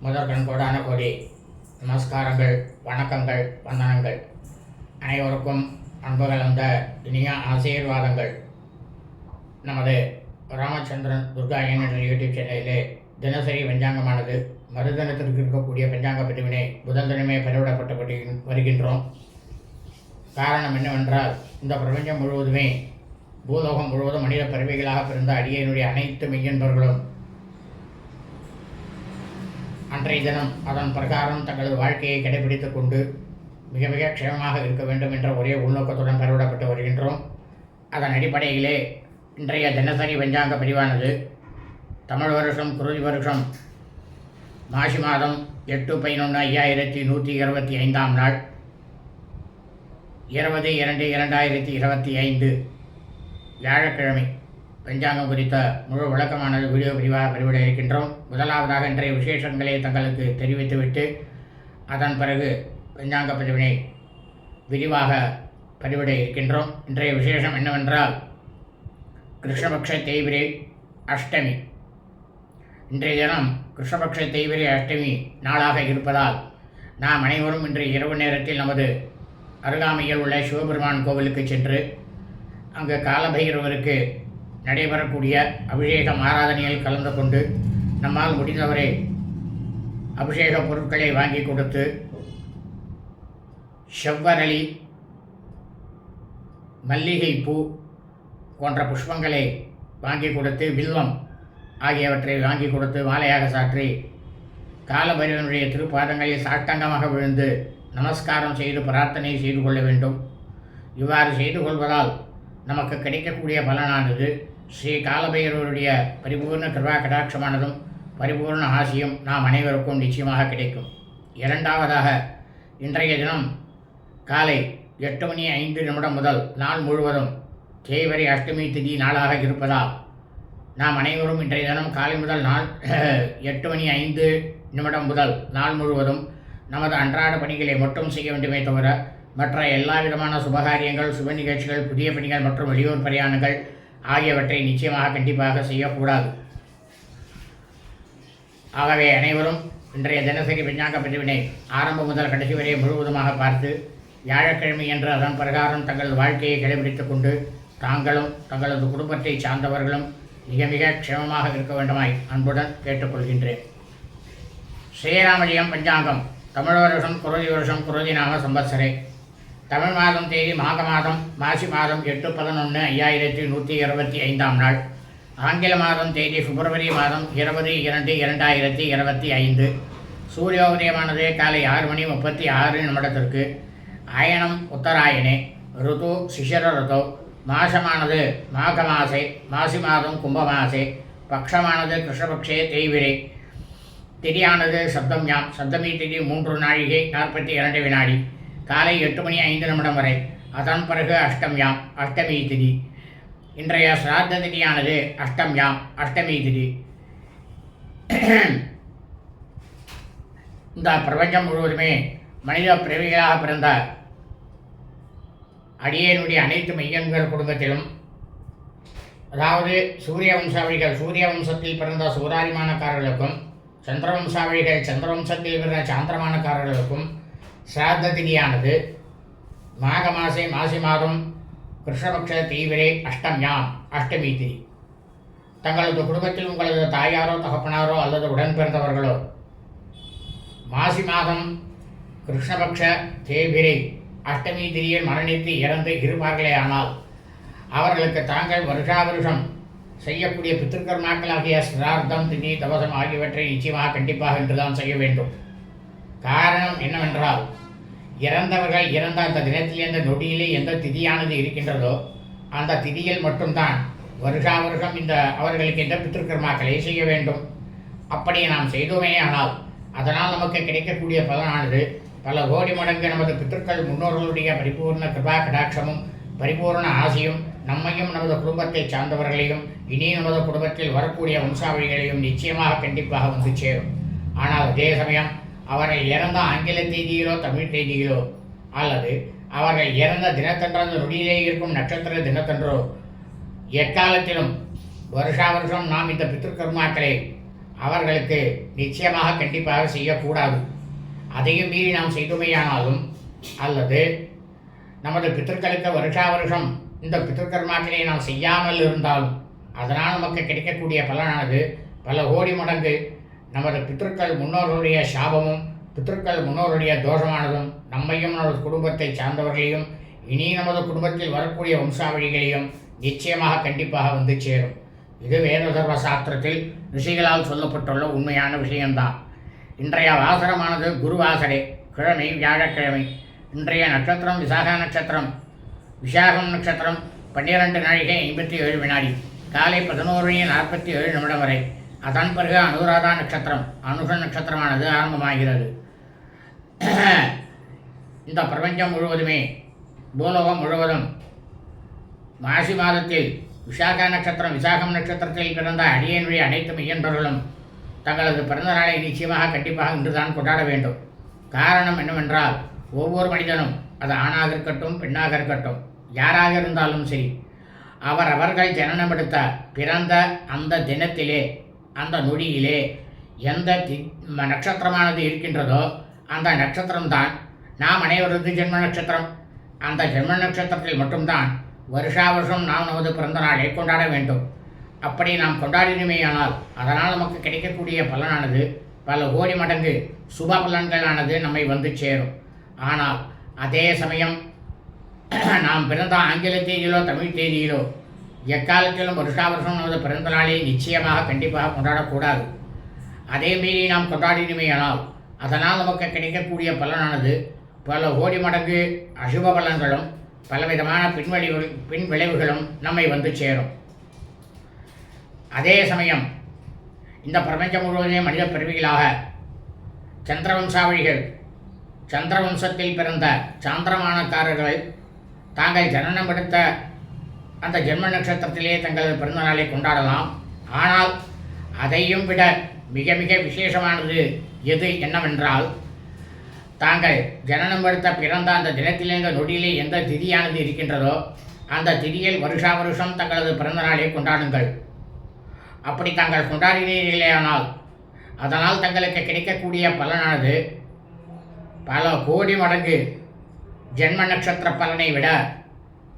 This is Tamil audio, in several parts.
முதற்கண் கோடான கோடி நமஸ்காரங்கள் வணக்கங்கள் வந்தனங்கள். அனைவருக்கும் அன்பு கலந்த இனிய ஆசீர்வாதங்கள். நமது ராமச்சந்திரன் துர்கா என்ற யூடியூப் சேனலிலே தினசரி பஞ்சாங்கமானது மறுதினத்திற்கு இருக்கக்கூடிய பஞ்சாங்க பிரிவினை புதன் தினமே பதிவிடப்பட்டு வருகின்றோம். காரணம் என்னவென்றால் இந்த பிரபஞ்சம் முழுவதுமே பூலோகம் முழுவதும் மனித பறவைகளாக பிறந்த அடியனுடைய அனைத்து மெய்யன்பர்களும் அன்றைய தினம் அதன் பிரகாரம் தங்களது வாழ்க்கையை கடைபிடித்து கொண்டு மிக மிக க்ஷேமமாக இருக்க வேண்டும் என்ற ஒரே உள்நோக்கத்துடன் கருவிடப்பட்டு வருகின்றோம். அதன் அடிப்படையிலே இன்றைய தினசரி பஞ்சாங்க பதிவானது தமிழ் வருஷம் குருதி வருஷம் மாசி மாதம் எட்டு பதினொன்று ஐயாயிரத்தி நூற்றி இருபத்தி ஐந்தாம் நாள் இருபது இரண்டு இரண்டாயிரத்தி இருபத்தி ஐந்து வியாழக்கிழமை. பஞ்சாங்கம் குறித்த முழு விளக்கமானது வீடியோ பிரிவாக பதிவிட இருக்கின்றோம். முதலாவதாக இன்றைய விசேஷங்களை தங்களுக்கு தெரிவித்துவிட்டு அதன் பிறகு பஞ்சாங்க பதிவினை விரிவாக பதிவிட இருக்கின்றோம். இன்றைய விசேஷம் என்னவென்றால் கிருஷ்ணபக்ஷ தேய்பிரை அஷ்டமி. இன்றைய தினம் கிருஷ்ணபக்ஷ தேய்பிரை அஷ்டமி நாளாக இருப்பதால் நாம் அனைவரும் இன்று இரவு நேரத்தில் நமது அருகாமையில் உள்ள சிவபெருமான் கோவிலுக்கு சென்று அங்கு காலபைரவருக்கு நடைபெறக்கூடிய அபிஷேகம் ஆராதனையில் கலந்து கொண்டு நம்மால் முடிந்தவரை அபிஷேக பொருட்களை வாங்கி கொடுத்து செவ்வரளி மல்லிகைப்பூ போன்ற புஷ்பங்களை வாங்கி கொடுத்து வில்வம் ஆகியவற்றை வாங்கி கொடுத்து மாலையாக சாற்றி காலபைரவனுடைய திருப்பாதங்களில் சாட்டங்கமாக விழுந்து நமஸ்காரம் செய்து பிரார்த்தனை செய்து கொள்ள வேண்டும். இவ்வாறு செய்து கொள்வதால் நமக்கு கிடைக்கக்கூடிய பலனானது ஸ்ரீ காலபைரவருடைய பரிபூர்ண கிருபா கடாட்சமானதும் பரிபூர்ண ஆசியும் நாம் அனைவருக்கும் நிச்சயமாக கிடைக்கும். இரண்டாவதாக இன்றைய தினம் காலை எட்டு மணி ஐந்து நிமிடம் முதல் நாள் முழுவதும் தேய்வரை அஷ்டமி திதி நாளாக இருப்பதால் நாம் அனைவரும் இன்றைய தினம் காலை முதல் நாள் எட்டு மணி ஐந்து நிமிடம் முதல் நாள் முழுவதும் நமது அன்றாட பணிகளை மட்டும் செய்ய வேண்டுமே தவிர மற்ற எல்லா விதமான சுபகாரியங்கள் சுப நிகழ்ச்சிகள் புதிய பணிகள் மற்றும் வெளியூர் பிரயாணங்கள் ஆகியவற்றை நிச்சயமாக கண்டிப்பாக செய்யக்கூடாது. ஆகவே அனைவரும் இன்றைய தினசரி பஞ்சாங்க பிரிவினை ஆரம்பம் முதல் கடைசி வரை முழுவதுமாக பார்த்து வியாழக்கிழமை என்று அதன் பிரகாரம் தங்கள் வாழ்க்கையை கடைபிடித்துக் கொண்டு தாங்களும் தங்களது குடும்பத்தை சார்ந்தவர்களும் மிக மிக க்ஷேமமாக இருக்க வேண்டுமாய் அன்புடன் கேட்டுக்கொள்கின்றேன். ஸ்ரீராமஜெயம் பஞ்சாங்கம் தமிழ் வருஷம் குரதி வருஷம் குரதி நாம சம்பத்சரே. தமிழ் மாதம் தேதி மாக மாதம் மாசி மாதம் எட்டு பதினொன்று ஐயாயிரத்தி நூற்றி இருபத்தி ஐந்தாம் நாள். ஆங்கில மாதம் தேதி பிப்ரவரி மாதம் இருபது இரண்டு இரண்டாயிரத்தி இருபத்தி ஐந்து. சூரியோதயமானது காலை ஆறு மணி முப்பத்தி ஆறு நிமிடத்திற்கு. அயனம் உத்தராயணே ருது சிசிர ருதோ. மாசமானது மாக மாசே மாசி மாதம் கும்பமாசே. பக்ஷமானது கிருஷ்ணபக்ஷே தேய்விரை. திதியானது சப்தம்யாம் சப்தமி திதி மூன்று நாழிகை நாற்பத்தி இரண்டு வினாடி. காலை எட்டு மணி ஐந்து நிமிடம் வரை. அதன் பிறகு அஷ்டம்யாம் அஷ்டமி திதி. இன்றைய சிராத்த திதியானது அஷ்டம்யாம் அஷ்டமி திதி. இந்த பிரபஞ்சம் முழுவதுமே மனித பிறவிகளாக பிறந்த அடியனுடைய அனைத்து மையங்கள் குடும்பத்திலும் அதாவது சூரிய வம்சாவளிகள் சூரிய வம்சத்தில் பிறந்த சூராரிமானக்காரர்களுக்கும் சந்திரவம்சாவளிகள் சந்திரவம்சத்தில் பிறந்த சாந்திரமானக்காரர்களுக்கும் சிராத்த திதியானது மாக மாசே மாசி மாதம் கிருஷ்ணபக்ஷ தீவிரே அஷ்டம்யாம் அஷ்டமி திதி. தங்களது குடும்பத்தில் உங்களது தாயாரோ தகப்பனாரோ அல்லது உடன் பிறந்தவர்களோ மாசி மாதம் கிருஷ்ணபக்ஷ தேபிரை அஷ்டமி திதியில் மரணித்து இறந்து இருப்பார்களே ஆனால் அவர்களுக்கு தாங்கள் வருஷா வருஷம் செய்யக்கூடிய பித்திருக்கர்மாக்களாகிய சிரார்த்தம் திதி தவசம் ஆகியவற்றை நிச்சயமாக கண்டிப்பாக என்றுதான் செய்ய வேண்டும். காரணம் என்னவென்றால் இறந்தவர்கள் இறந்த அந்த தினத்தில் எந்த நொடியிலே எந்த திதியானது இருக்கின்றதோ அந்த திதியில் மட்டும்தான் வருஷா வருஷம் இந்த அவர்களுக்கு எந்த பித்திருக்கர்மாக்களை செய்ய வேண்டும். அப்படி நாம் செய்தோமே ஆனால் அதனால் நமக்கு கிடைக்கக்கூடிய பலனானது பல கோடி மடங்கு நமது பித்திருக்கள் முன்னோர்களுடைய பரிபூர்ண கிருபா கடாட்சமும் பரிபூர்ண ஆசையும் நம்மையும் நமது குடும்பத்தை சார்ந்தவர்களையும் இனி நமது குடும்பத்தில் வரக்கூடிய வம்சாவளிகளையும் நிச்சயமாக கண்டிப்பாக வந்து சேரும். ஆனால் அதே சமயம் அவர்கள் இறந்த ஆங்கில தேதியிலோ தமிழ் தேதியிலோ அல்லது அவர்கள் இறந்த தினத்தன்றோ நொடியிலே இருக்கும் நட்சத்திர தினத்தன்றோ எக்காலத்திலும் வருஷா வருஷம் நாம் இந்த பித்திருக்கர்மாக்களை அவர்களுக்கு நிச்சயமாக கண்டிப்பாக செய்யக்கூடாது. அதையும் மீறி நாம் செய்துமையானாலும் அல்லது நமது பித்திருக்களுக்கு வருஷா வருஷம் இந்த பித்திருக்கர்மாக்களை நாம் செய்யாமல் இருந்தாலும் அதனால் நமக்கு கிடைக்கக்கூடிய பலனானது பல கோடி மடங்கு நமது பித்திருக்கள் முன்னோர்களுடைய சாபமும் பித்திருக்கள் முன்னோருடைய தோஷமானதும் நம்மையும் நமது குடும்பத்தை சார்ந்தவர்களையும் இனி நமது குடும்பத்தில் வரக்கூடிய வம்சாவழிகளையும் நிச்சயமாக கண்டிப்பாக வந்து சேரும். இது வேதசர்வ சாஸ்திரத்தில் ரிஷிகளால் சொல்லப்பட்டுள்ள உண்மையான விஷயம்தான். இன்றைய வாசனமானது குருவாசரே. கிழமை வியாழக்கிழமை. இன்றைய நட்சத்திரம் விசாக நட்சத்திரம் விசாகம் நட்சத்திரம் பன்னிரண்டு நாழிகை ஐம்பத்தி ஏழு வினாடி. காலை பதினோரு மணி நாற்பத்தி ஏழு நிமிடம் வரை. அதன் பிறகு அனுராதா நட்சத்திரம் அனுஷ நட்சத்திரமானது ஆரம்பமாகிறது. இந்த பிரபஞ்சம் முழுவதுமே பூலோகம் முழுவதும் மாசி மாதத்தில் விசாகா நட்சத்திரம் விசாகம் நட்சத்திரத்தில் பிறந்த அடியனுடைய அனைத்து மையன்பர்களும் தங்களது பிறந்த நாளை நிச்சயமாக கண்டிப்பாக இன்றுதான் கொண்டாட வேண்டும். காரணம் என்னவென்றால் ஒவ்வொரு மனிதனும் அது ஆணாக இருக்கட்டும் பெண்ணாக இருக்கட்டும் யாராக இருந்தாலும் சரி அவர் அவர்கள் ஜனனமெடுத்த பிறந்த அந்த தினத்திலே அந்த நொடியிலே எந்த தி நட்சத்திரமானது இருக்கின்றதோ அந்த நட்சத்திரம்தான். நாம் அனைவரது ஜென்ம நட்சத்திரம். அந்த ஜென்ம நட்சத்திரத்தில் மட்டும்தான் வருஷா வருஷம் நாம் நமது பிறந்த நாளை கொண்டாட வேண்டும். அப்படி நாம் கொண்டாடினுமேயானால் அதனால் நமக்கு கிடைக்கக்கூடிய பலனானது பல கோடி மடங்கு சுப பலன்களானது நம்மை வந்து சேரும். ஆனால் அதே சமயம் நாம் பிறந்த ஆங்கில தேதியிலோ தமிழ் தேதியிலோ எக்காலத்திலும் வருஷா வருஷம் நமது பிறந்த நாளை நிச்சயமாக கண்டிப்பாக கொண்டாடக்கூடாது. அதே மீறி நாம் கொண்டாடினுமேயானால் அதனால் நமக்கு கிடைக்கக்கூடிய பலனானது பல கோடி மடங்கு அசுப பலன்களும் பலவிதமான பின்வழிவு பின் விளைவுகளும் நம்மை வந்து சேரும். அதே சமயம் இந்த பிரபஞ்சம் முழுவதையும் மனித பிறவிகளாக சந்திரவம்சாவழிகள் சந்திரவம்சத்தில் பிறந்த சாந்திரமானக்காரர்கள் தாங்கள் ஜனனம் எடுத்த அந்த ஜென்ம நட்சத்திரத்திலே தங்களது பிறந்த நாளை கொண்டாடலாம். ஆனால் அதையும் விட மிக மிக விசேஷமானது எது என்னவென்றால் தாங்கள் ஜனனம் எடுத்த பிறந்த அந்த தினத்திலே நொடியிலே எந்த திதியானது இருக்கின்றதோ அந்த திதியில் வருஷா வருஷம் தங்களது பிறந்த நாளை கொண்டாடுங்கள். அப்படி தாங்கள் கொண்டாடினீர்களேயானால் அதனால் தங்களுக்கு கிடைக்கக்கூடிய பலனானது பல கோடி மடங்கு ஜென்ம நட்சத்திர பலனை விட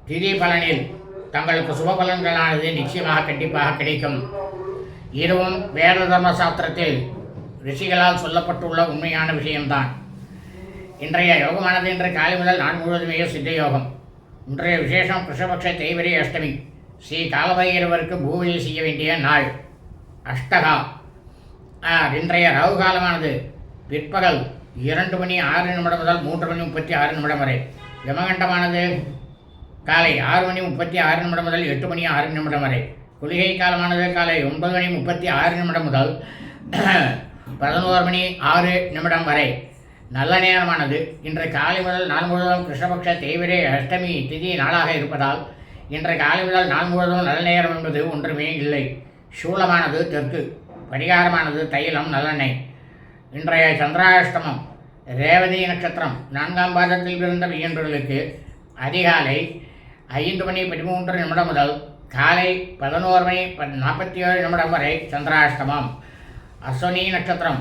திதி பலனில் தங்களுக்கு சுபபலன்களானது நிச்சயமாக கண்டிப்பாக கிடைக்கும். இதுவும் வேத தர்ம சாஸ்திரத்தில் ரிஷிகளால் சொல்லப்பட்டுள்ள உண்மையான விஷயம்தான். இன்றைய யோகமானது இன்று காலை முதல் நாள் முழுவதுமே சித்த யோகம் இன்றைய விசேஷம் கிருஷ்ணபக்ஷ தேய்வரி அஷ்டமி. ஸ்ரீ காலபைரவருக்கு பூஜை செய்ய வேண்டிய நாள். அஷ்டகா. ஆ, இன்றைய ரவு காலமானது பிற்பகல் இரண்டு மணி ஆறு நிமிடம் முதல் மூன்று மணி முப்பத்தி ஆறு நிமிடம் வரை. யமகண்டமானது காலை ஆறு மணி முப்பத்தி ஆறு நிமிடம் முதல் எட்டு மணி ஆறு நிமிடம் வரை. குளிகை காலமானது காலை ஒன்பது மணி முப்பத்தி ஆறு நிமிடம் முதல் பதினோரு மணி ஆறு நிமிடம் வரை. நல்ல நேரமானது. இன்று காலை முதல் நாள் முழுவதும் கிருஷ்ணபக்ஷ தேவிரே அஷ்டமி திதி நாளாக இருப்பதால் இன்று காலை முதல் நாள் முழுவதும் நல்ல நேரம் என்பது ஒன்றுமே இல்லை. சூலமானது தெற்கு. பரிகாரமானது தைலம் நல்லெண்ணெய். இன்றைய சந்திராஷ்டமம் ரேவதி நட்சத்திரம். நான்காம் பாதத்தில் பிறந்த மையன்பர்களுக்கு அதிகாலை ஐந்து மணி பதிமூன்று நிமிடம் முதல் காலை பதினோரு மணி நாற்பத்தி ஏழு நிமிடம் வரை சந்திராஷ்டமம். அஸ்வனி நட்சத்திரம்.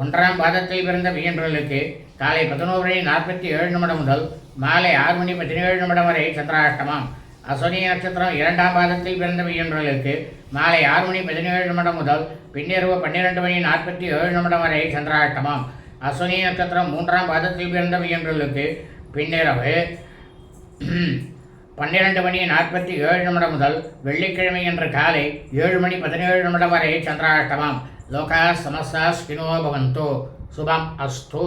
ஒன்றாம் பாதத்தில் பிறந்த வியன்றர்களுக்கு காலை பதினோரு மணி நாற்பத்தி ஏழு நிமிடம் முதல் மாலை ஆறு மணி பதினேழு நிமிடம் வரை சந்திராஷ்டமம். அஸ்வனி நட்சத்திரம் இரண்டாம் பாதத்தில் பிறந்த வியன்றர்களுக்கு மாலை ஆறு மணி பதினேழு நிமிடம் முதல் பின்னிரவு பன்னிரெண்டு மணி நாற்பத்தி ஏழு நிமிடம் வரை சந்திராஷ்டமம். அஸ்வனி நட்சத்திரம் மூன்றாம் பாதத்தில் பிறந்த மையன்பர்களுக்கு பின்னிரவு பன்னிரண்டு மணி நாற்பத்தி ஏழு நிமிடம் முதல் வெள்ளிக்கிழமை என்ற காலை ஏழு மணி பதினேழு நிமிடம் வரை சந்திராஷ்டமம். லோகா சமஸ்தா ஸ்கினோ பவந்தோ. சுபம் அஸ்தோ.